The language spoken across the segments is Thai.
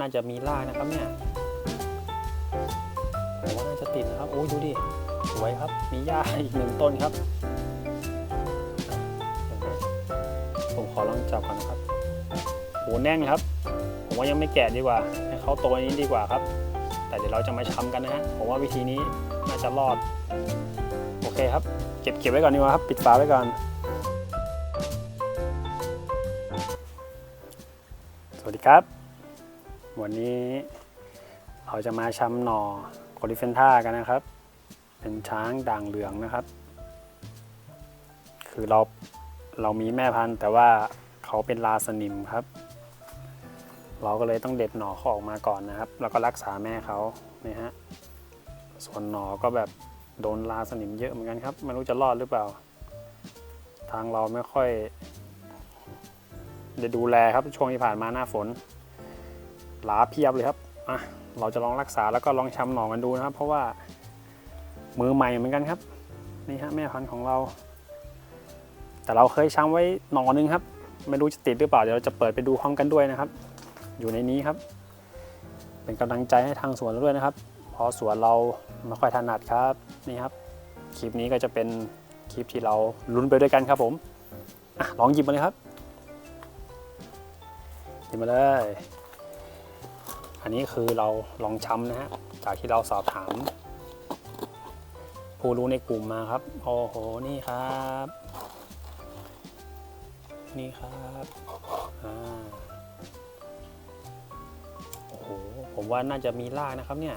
น่าจะมีรากนะครับเนี่ยผมว่าน่าจะติดนะครับโอ้ยดูดิสวยครับ มีหญ้าอีกหนึ่งต้นครับ ผมขอลองจับก่อนนะครับโหแน่นครับ ผมว่ายังไม่แกะดีกว่าให้เขาโตนี้ดีกว่าครับ แต่เดี๋ยวเราจะมาช้ำกันนะฮะผมว่าวิธีนี้น่าจะรอด โอเคครับ เก็บเก็บไว้ก่อนดีกว่าครับ ปิดฝาไว้ก่อนสวัสดีครับ วันนี้เราจะมาชำหนอโคลิเฟนท่ากันนะครับ เป็นช้างด่างเหลืองนะครับ คือเราเรามีแม่พันธุ์ แต่ว่าเขาเป็นลาสนิมครับ เราก็เลยต้องเด็ดหนอเขาออกมาก่อนนะครับ แล้วก็รักษาแม่เขานี่ฮะส่วนหนอก็แบบโดนลาสนิมเยอะเหมือนกันครับไม่รู้จะรอดหรือเปล่า ทางเราไม่ค่อยได้ดูแลครับช่วงที่ผ่านมาหน้าฝน หลาเพียบเลยครับอะเราจะลองรักษาแล้วก็ลองชำหน่อกันดูนะครับ เพราะว่ามือใหม่เหมือนกันครับ นี่ฮะแม่พันธุ์ของเรา แต่เราเคยช้ำไว้หนอนึงครับ ไม่รู้จะติดหรือเปล่าเดี๋ยวเราจะเปิดไปดูพร้อมกันด้วยนะครับ อยู่ในนี้ครับ เป็นกำลังใจให้ทางสวนเราด้วยนะครับเพราะสวนเราไม่ค่อยถนัดครับนี่ครับคลิปนี้ก็จะเป็นคลิปที่เราลุ้นไปด้วยกันครับผมอลองหยิบมาเลยครับหยิบมาเลย อันนี้คือเราลองช้ำนะฮะ จากที่เราสอบถาม ผู้รู้ในกลุ่มมาครับ โอ้โห นี่ครับ นี่ครับอ่าโอ้โห ผมว่าน่าจะมีรากนะครับเนี่ย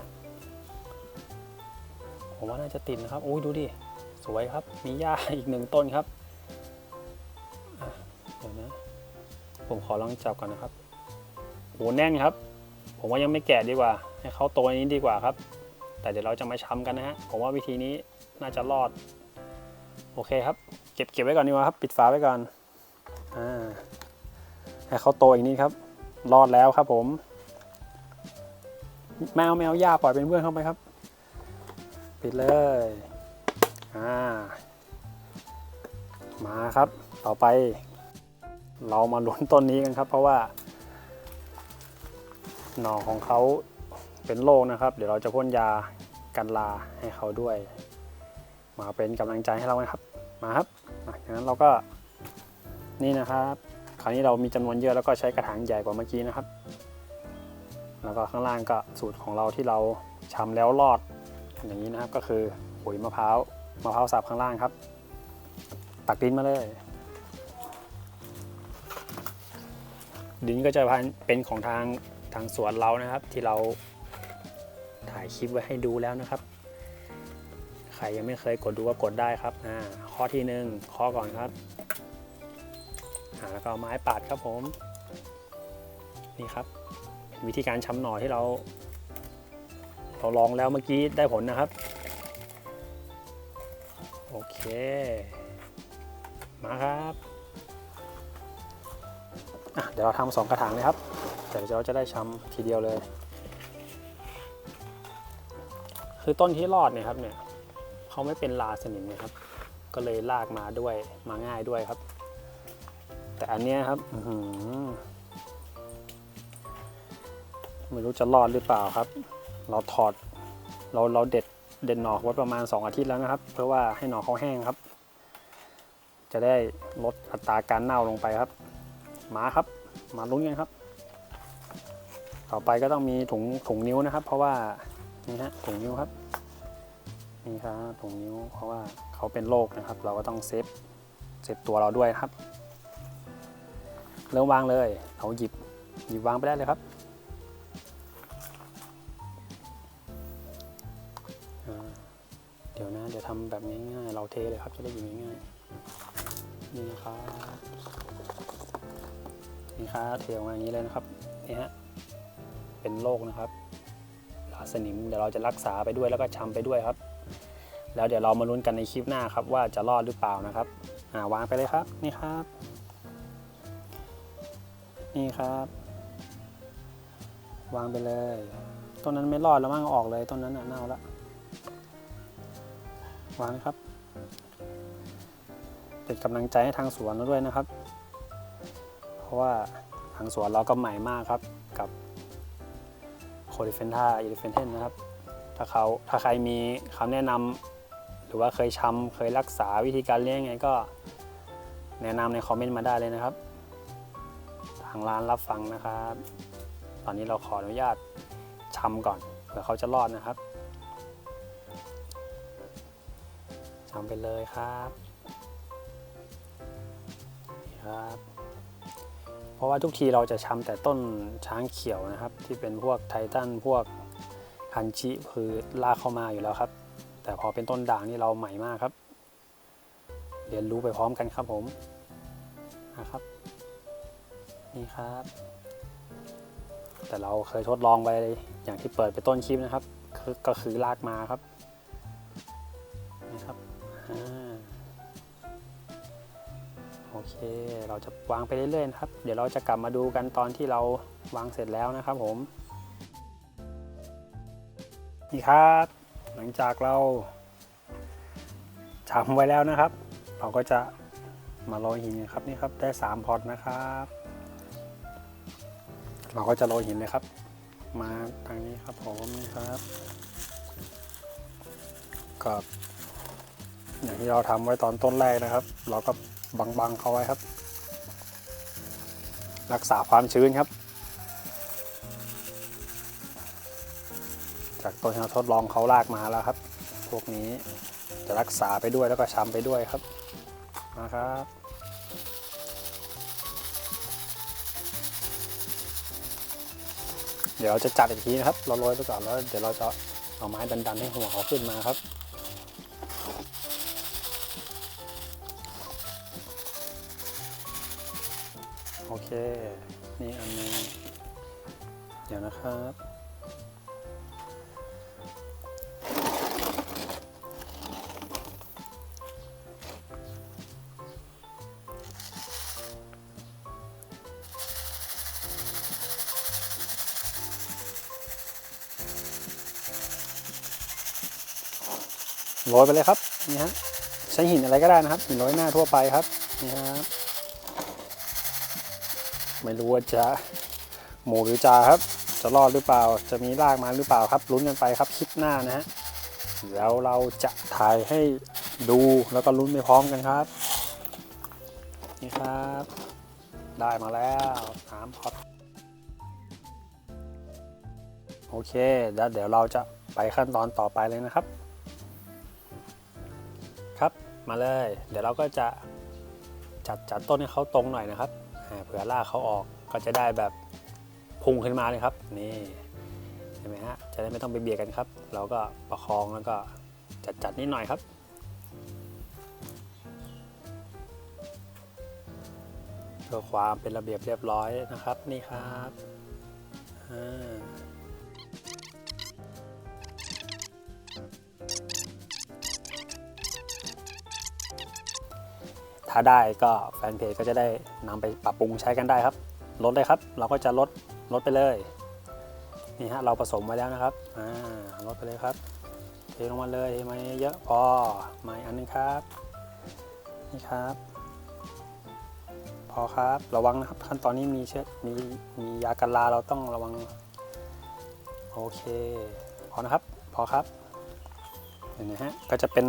ผมว่าน่าจะติดนะครับ โอ้ยดูดิ สวยครับ มีหญ้าอีกหนึ่งต้นครับเดี๋ยวนะ ผมขอลองจับก่อนนะครับโหแน่นครับ ผมว่ายังไม่แกะดีกว่า ให้เขาโตอย่างนี้ดีกว่าครับ แต่เดี๋ยวเราจะมาช้ำกันนะฮะ ผมว่าวิธีนี้น่าจะรอด โอเคครับ เก็บเก็บไว้ก่อนดีกว่าครับ ปิดฝาไว้ก่อน อ่า ให้เขาโตอย่างนี้ครับ รอดแล้วครับผม แมวแมวย่าปล่อยเป็นเพื่อนเข้าไปครับ ปิดเลย อ่า มาครับ ต่อไป เรามาลุ้นต้นนี้กันครับ เพราะว่า หน่อของเขาเป็นโรคนะครับ เดี๋ยวเราจะพ่นยากันลาให้เขาด้วย มาเป็นกำลังใจให้เรานะครับ มาครับอะจากนั้นเราก็นี่นะครับ คราวนี้เรามีจำนวนเยอะแล้วก็ใช้กระถางใหญ่กว่าเมื่อกี้นะครับ แล้วก็ข้างล่างก็สูตรของเราที่เราชำแล้วรอด อย่างนี้นะครับก็คือปุ๋ยมะพร้าวมะพร้าวสับข้างล่างครับ ตักดินมาเลยดินก็จะเป็นของทาง ทางสวนเรานะครับ ที่เราถ่ายคลิปไว้ให้ดูแล้วนะครับ ใครยังไม่เคยกดดูก็กดได้ครับอ่าข้อที่หนึ่งข้อก่อนครับอ่าแล้วก็ไม้ปัดครับผมนี่ครับวิธีการช้ำหน่อที่เราเราลองแล้วเมื่อกี้ได้ผลนะครับ โอเค มาครับอะเดี๋ยวเราทำสองกระถางเลยครับ เดี๋ยวเราจะได้ช้ำทีเดียวเลย คือต้นที่รอดเนี่ยครับเนี่ยเขาไม่เป็นลาสนิมนะครับ ก็เลยลากมาด้วยมาง่ายด้วยครับ แต่อันเนี้ยครับอื้อหือไม่รู้จะรอดหรือเปล่าครับ เราถอดเราเราเด็ดเด็ดหน่อไว้ประมาณ 2 อาทิตย์แล้วนะครับ เพื่อว่าให้หน่อเขาแห้งครับ จะได้ลดอัตราการเน่าลงไปครับ มาครับ มาลุ้นกันครับ ต่อไปก็ต้องมีถุงถุงนิ้วนะครับ เพราะว่านี่ฮะถุงนิ้วครับนี่ครับถุงนิ้วเพราะว่าเขาเป็นโรคนะครับ เราก็ต้องเซฟเซฟตัวเราด้วยครับ เริ่มวางเลยเอาหยิบหยิบวางไปได้เลยครับเดี๋ยวนะเดี๋ยวทำแบบง่ายๆเราเทเลยครับจะได้หยิบง่ายๆนี่นะครับนี่ครับเทออกมาอย่างนี้เลยนะครับนี่ฮะ เป็นโรคนะครับลาสนิมเดี๋ยวเราจะรักษาไปด้วยแล้วก็ชำไปด้วยครับ แล้วเดี๋ยวเรามาลุ้นกันในคลิปหน้าครับ ว่าจะรอดหรือเปล่านะครับาวางไปเลยครับนี่ครับ นี่ครับ วางไปเลยต้นนั้นไม่รอดแล้วมั่งออกเลยต้นนั้นเน่าล้ววางครับเป็นกำลังใจให้ทางสวนเราด้วยนะครับ เพราะว่าทางสวนเราก็ใหม่มากครับกับ โคดิเฟนท่าอิลิเฟนเทนนะครับ ถ้าเขาถ้าใครมีคำแนะนำหรือว่าเคยชำเคยรักษาวิธีการเลี้ยงไงก็ แนะนำในคอมเมนต์มาได้เลยนะครับ ทางร้านรับฟังนะครับ ตอนนี้เราขออนุญาตชำก่อนเผื่อเขาจะรอดนะครับชำไปเลยครับครับ ราะว่าทุกทีเราจะชำแต่ต้นช้างเขียวนะครับ ที่เป็นพวกไททันพวกคันชิคือลากเข้ามาอยู่แล้วครับ แต่พอเป็นต้นด่างนี่เราใหม่มากครับ เรียนรู้ไปพร้อมกันครับผมนะครับนี่ครับ แต่เราเคยทดลองไปอย่างที่เปิดไปต้นคลิปนะครับก็คือลากมาครับนี่ครับอ่า โอเค เราจะวางไปเรื่อยๆครับ เดี๋ยวเราจะกลับมาดูกันตอนที่เราวางเสร็จแล้วนะครับผม นี่ครับ หลังจากเราทำไว้แล้วนะครับ เราก็จะมาโรยหินครับนี่ครับได้ 3 พอตนะครับ เราก็จะโรยหินเลยครับ มาทางนี้ครับผมนี่ครับก็อย่างที่เราทำไว้ตอนต้นแรกนะครับ เราก็ บังๆเขาไว้ครับ รักษาความชื้นครับ จากต้นที่เราทดลองเขาลากมาแล้วครับ พวกนี้จะรักษาไปด้วยแล้วก็ช้ำไปด้วยครับนะครับเดี๋ยวเราจะจัดอีกทีนะครับ เราโรยไปก่อนแล้ว เดี๋ยวเราจะเอาไม้ดันๆให้หัวเขาขึ้นมาครับ โอเค นี่อันนึงเดี๋ยวนะครับ โรยไปเลยครับ นี่ฮะ ใช้หินอะไรก็ได้นะครับ หินโรยหน้าทั่วไปครับ นี่ครับ ไม่รู้ว่าจะหมูหรือจาครับ จะรอดหรือเปล่า จะมีรากมาหรือเปล่าครับลุ้นกันไปครับคลิปหน้านะฮะแล้วเราจะถ่ายให้ดูแล้วก็ลุ้นไปพร้อมกันครับ นี่ครับ ได้มาแล้วสามพอตโอเคแล้วเดี๋ยวเราจะไปขั้นตอนต่อไปเลยนะครับ ครับมาเลย เดี๋ยวเราก็จะจัดจัดต้นให้เขาตรงหน่อยนะครับ เผื่อลากเขาออกก็จะได้แบบพุ่งขึ้นมาเลยครับ นี่เห็นไหมฮะจะได้ไม่ต้องไปเบียดกันครับ เราก็ประคองแล้วก็จัดจัดนิดหน่อยครับ เพื่อความเป็นระเบียบเรียบร้อยนะครับนี่ครับอ่า ถ้าได้ก็แฟนเพจก็จะได้นำไปปรับปรุงใช้กันได้ครับ ลดเลยครับ เราก็จะลดลดไปเลย นี่ฮะเราผสมไว้แล้วนะครับอ่าลดไปเลยครับเทลงมาเลยเทมาเยอะพอมาอีกอันนึงครับนี่ครับ พอครับระวังนะครับขั้นตอนนี้มีเชื้อมีมียากันราเราต้องระวังโอเคพอนะครับพอครับเห็นไหมฮะก็จะเป็น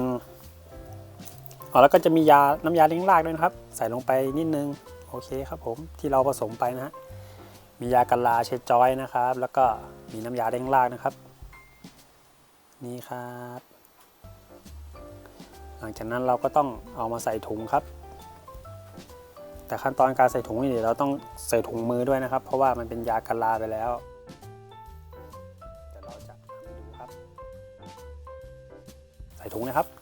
อ๋อแล้วก็จะมียาน้ำยาเลี้ยงรากด้วยนะครับ ใส่ลงไปนิดนึงโอเคครับผมที่เราผสมไปนะฮะมียากันลาเชจอยนะครับ แล้วก็มีน้ำยาเลี้ยงรากนะครับ นี่ครับ หลังจากนั้นเราก็ต้องเอามาใส่ถุงครับ แต่ขั้นตอนการใส่ถุงนี่เดี๋ยวเราต้องใส่ถุงมือด้วยนะครับ เพราะว่ามันเป็นยากันลาไปแล้วเดี๋ยวเราจะทำให้ดูครับใส่ถุงนะครับ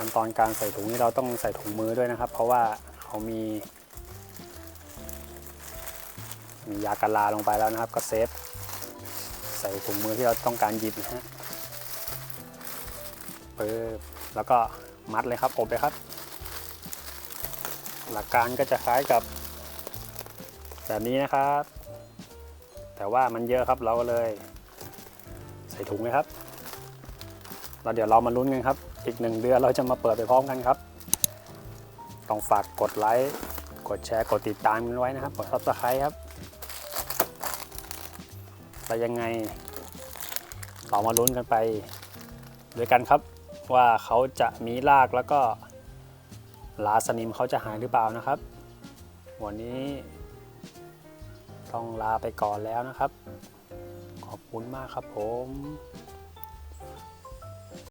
ขั้นตอนการใส่ถุงนี่เราต้องใส่ถุงมือด้วยนะครับ เพราะว่าเขามี มียากันลาลงไปแล้วนะครับก็เซฟใส่ถุงมือที่เราต้องการหยิบนะฮะปึ๊บแล้วก็มัดเลยครับอบเลยครับ หลักการก็จะคล้ายกับ แบบนี้นะครับ แต่ว่ามันเยอะครับเราก็เลย ใส่ถุงเลยครับแล้วเดี๋ยวเรามาลุ้นกันครับ อีกหนึ่งเดือนเราจะมาเปิดไปพร้อมกันครับ ต้องฝากกดไลค์กดแชร์กดติดตามกันไว้นะครับกด subscribe ครับแล้วยังไงเรามาลุ้นกันไปด้วยกันครับว่าเขาจะมีรากแล้วก็ลาสนิมเขาจะหายหรือเปล่านะครับ วันนี้ต้องลาไปก่อนแล้วนะครับ ขอบคุณมากครับผม